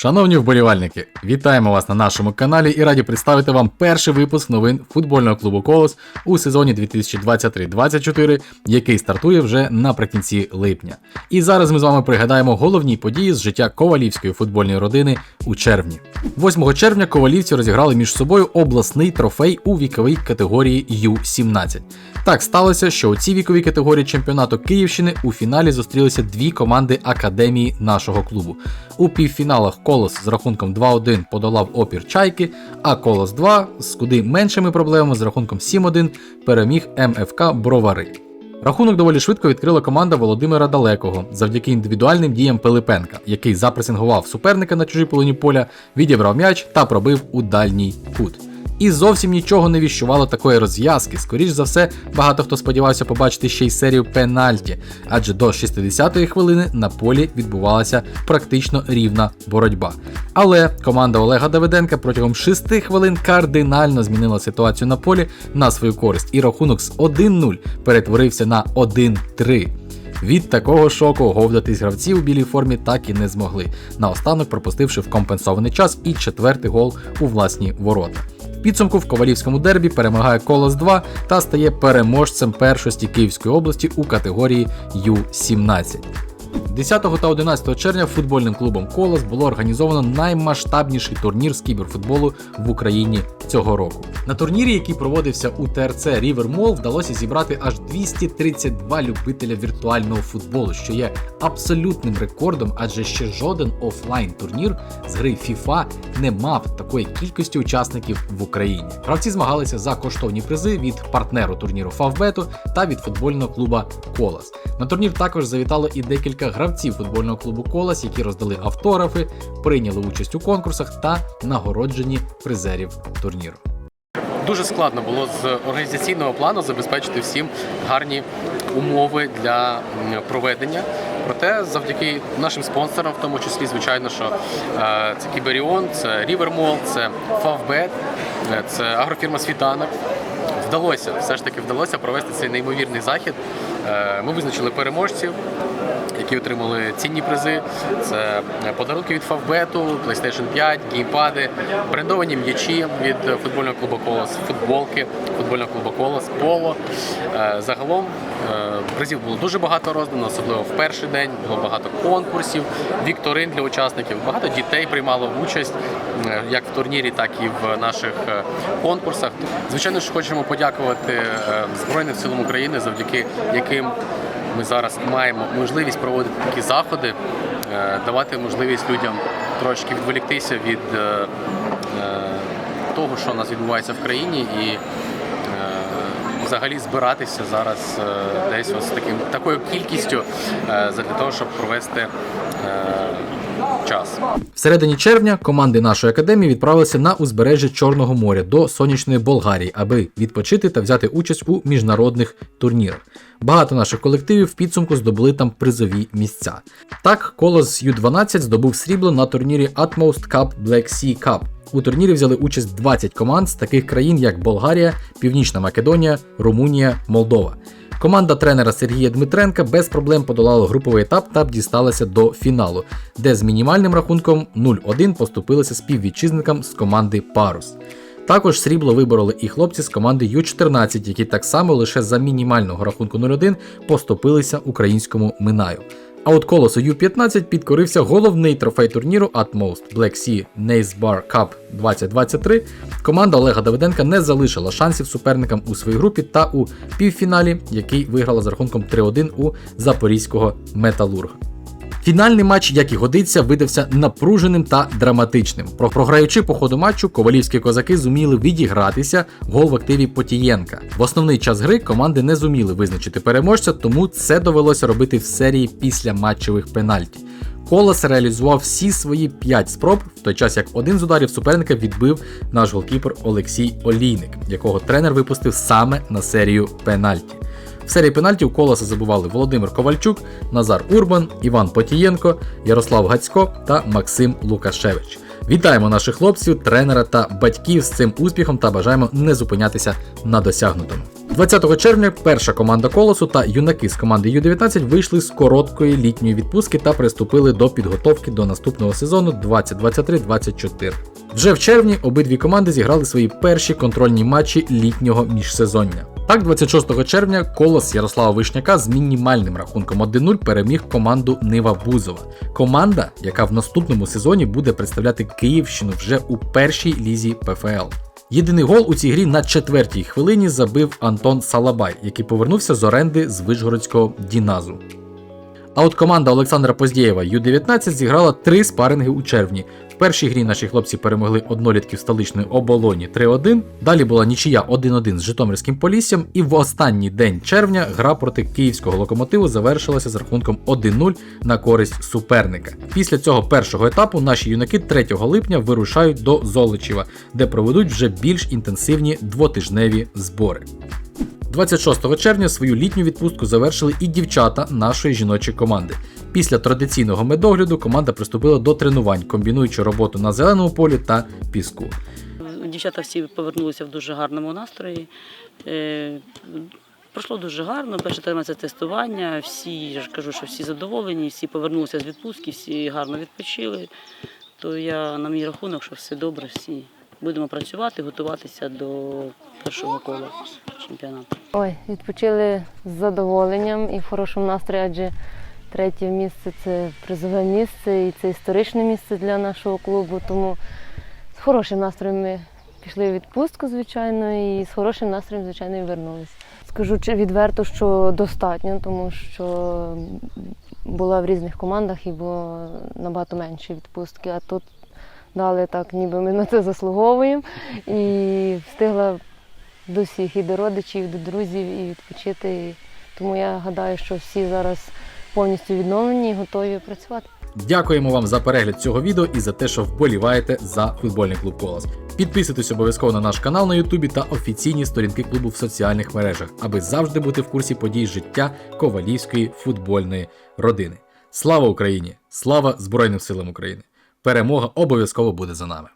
Шановні вболівальники, вітаємо вас на нашому каналі і раді представити вам перший випуск новин футбольного клубу Колос у сезоні 2023-24, який стартує вже наприкінці липня. І зараз ми з вами пригадаємо головні події з життя ковалівської футбольної родини у червні. 8 червня ковалівці розіграли між собою обласний трофей у віковій категорії Ю-17. Так сталося, що у цій віковій категорії чемпіонату Київщини у фіналі зустрілися дві команди академії нашого клубу. У півфіналах Колос з рахунком 2-1 подолав опір Чайки, а Колос 2 з куди меншими проблемами з рахунком 7-1 переміг МФК Бровари. Рахунок доволі швидко відкрила команда Володимира Далекого завдяки індивідуальним діям Пилипенка, який запресингував суперника на чужій половині поля, відібрав м'яч та пробив у дальній кут. І зовсім нічого не віщувало такої розв'язки. Скоріш за все, багато хто сподівався побачити ще й серію пенальті, адже до 60-ї хвилини на полі відбувалася практично рівна боротьба. Але команда Олега Давиденка протягом 6 хвилин кардинально змінила ситуацію на полі на свою користь, і рахунок з 1-0 перетворився на 1-3. Від такого шоку говдатись гравці у білій формі так і не змогли, наостанок пропустивши в компенсований час і четвертий гол у власні ворота. Підсумку в ковалівському дербі перемагає Колос 2 та стає переможцем першості Київської області у категорії Ю-17. 10 та 11 червня футбольним клубом Колос було організовано наймасштабніший турнір з кіберфутболу в Україні цього року. На турнірі, який проводився у ТРЦ River Mall, вдалося зібрати аж 232 любителя віртуального футболу, що є абсолютним рекордом, адже ще жоден офлайн турнір з гри FIFA не мав такої кількості учасників в Україні. Гравці змагалися за коштовні призи від партнеру турніру Фавбету та від футбольного клуба Колос. На турнір також завітало і декілька гравців футбольного клубу Колос, які роздали автографи, прийняли участь у конкурсах та нагороджені призерів турніру. Дуже складно було з організаційного плану забезпечити всім гарні умови для проведення. Проте, завдяки нашим спонсорам, в тому числі, звичайно, що е, це Кіберіон, це Rivermall, це е, це агрофірма Світанок. Вдалося, все ж таки вдалося провести цей неймовірний захід. Е, Ми визначили переможців, які отримали цінні призи. Це подарунки від Фавбету, PlayStation 5, геймпади, брендовані м'ячі від футбольного клубу Колос, футболки футбольного клубу Колос, поло. Е, Загалом е, призів було дуже багато роздано, особливо в перший день. Було багато конкурсів, вікторин для учасників. Багато дітей приймало участь е, як в турнірі, так і в наших конкурсах. Звичайно ж, хочемо подякувати Збройним силам України, завдяки яким ми зараз маємо можливість проводити такі заходи, е, давати можливість людям трошки відволіктися від е, е, того, що у нас відбувається в країні, і взагалі збиратися зараз е, десь ось таким такою кількістю е, для того, щоб провести е, час. В середині червня команди нашої академії відправилися на узбережжя Чорного моря до сонячної Болгарії, аби відпочити та взяти участь у міжнародних турнірах. Багато наших колективів в підсумку здобули там призові місця. Так, Колос Ю-12 здобув срібло на турнірі Utmost Cup Black Sea Cup. У турнірі взяли участь 20 команд з таких країн, як Болгарія, Північна Македонія, Румунія, Молдова. Команда тренера Сергія Дмитренка без проблем подолала груповий етап та дісталася до фіналу, де з мінімальним рахунком 0-1 поступилися співвітчизникам з команди Парус. Також срібло вибороли і хлопці з команди Ю-14, які так само лише за мінімального рахунку 0-1 поступилися українському Минаю. А от колосу Ю-15 підкорився головний трофей турніру Atmost Black Sea Nace Bar Cup 2023. Команда Олега Давиденка не залишила шансів суперникам у своїй групі та у півфіналі, який виграла з рахунком 3-1 у запорізького металурга. Фінальний матч, як і годиться, видався напруженим та драматичним. Про- Програючи по ходу матчу, ковалівські козаки зуміли відігратися гол в активі Потієнка. В основний час гри команди не зуміли визначити переможця, тому це довелося робити в серії після матчевих пенальті. Колос реалізував всі свої 5 спроб, в той час як один з ударів суперника відбив наш голкіпер Олексій Олійник, якого тренер випустив саме на серію пенальті. В серії пенальтів колоса забували Володимир Ковальчук, Назар Урбан, Іван Потієнко, Ярослав Гацько та Максим Лукашевич. Вітаємо наших хлопців, тренера та батьків з цим успіхом та бажаємо не зупинятися на досягнутому. 20 червня перша команда колосу та юнаки з команди Ю-19 вийшли з короткої літньої відпустки та приступили до підготовки до наступного сезону 2023-24. Вже в червні обидві команди зіграли свої перші контрольні матчі літнього міжсезоння. Так, 26 червня колос Ярослава Вишняка з мінімальним рахунком 1-0 переміг команду Нива Бузова. Команда, яка в наступному сезоні буде представляти Київщину вже у першій лізі ПФЛ. Єдиний гол у цій грі на четвертій хвилині забив Антон Салабай, який повернувся з оренди з Вишгородського Діназу. А от команда Олександра Поздєєва Ю-19 зіграла три спаринги у червні. Першій грі наші хлопці перемогли однолітків столичної оболоні 3-1. Далі була нічия 1-1 з Житомирським Поліссям, і в останній день червня гра проти київського локомотиву завершилася з рахунком 1-0 на користь суперника. Після цього першого етапу наші юнаки 3 липня вирушають до Золочева, де проведуть вже більш інтенсивні двотижневі збори. 26 червня свою літню відпустку завершили і дівчата нашої жіночої команди. Після традиційного медогляду команда приступила до тренувань, комбінуючи роботу на зеленому полі та піску. Дівчата всі повернулися в дуже гарному настрої. Е, Пройшло дуже гарно. Перше термін це тестування. Всі я ж кажу, що всі задоволені, всі повернулися з відпустки, всі гарно відпочили. То я на мій рахунок, що все добре, всі будемо працювати, готуватися до першого кола чемпіонату. Ой, відпочили з задоволенням і в хорошому настрої, адже третє місце це призове місце і це історичне місце для нашого клубу. Тому з хорошим настроєм ми пішли в відпустку, звичайно, і з хорошим настроєм, звичайно, і вернулися. Скажу відверто, що достатньо, тому що була в різних командах і було набагато менше відпустки, а тут дали так, ніби ми на це заслуговуємо. І встигла до всіх, і до родичів, і до друзів, і відпочити. Тому я гадаю, що всі зараз повністю відновлені і готові працювати. Дякуємо вам за перегляд цього відео і за те, що вболіваєте за футбольний клуб Колос. Підписуйтесь обов'язково на наш канал на Ютубі та офіційні сторінки клубу в соціальних мережах, аби завжди бути в курсі подій життя ковалівської футбольної родини. Слава Україні! Слава Збройним силам України! Перемога обов'язково буде за нами!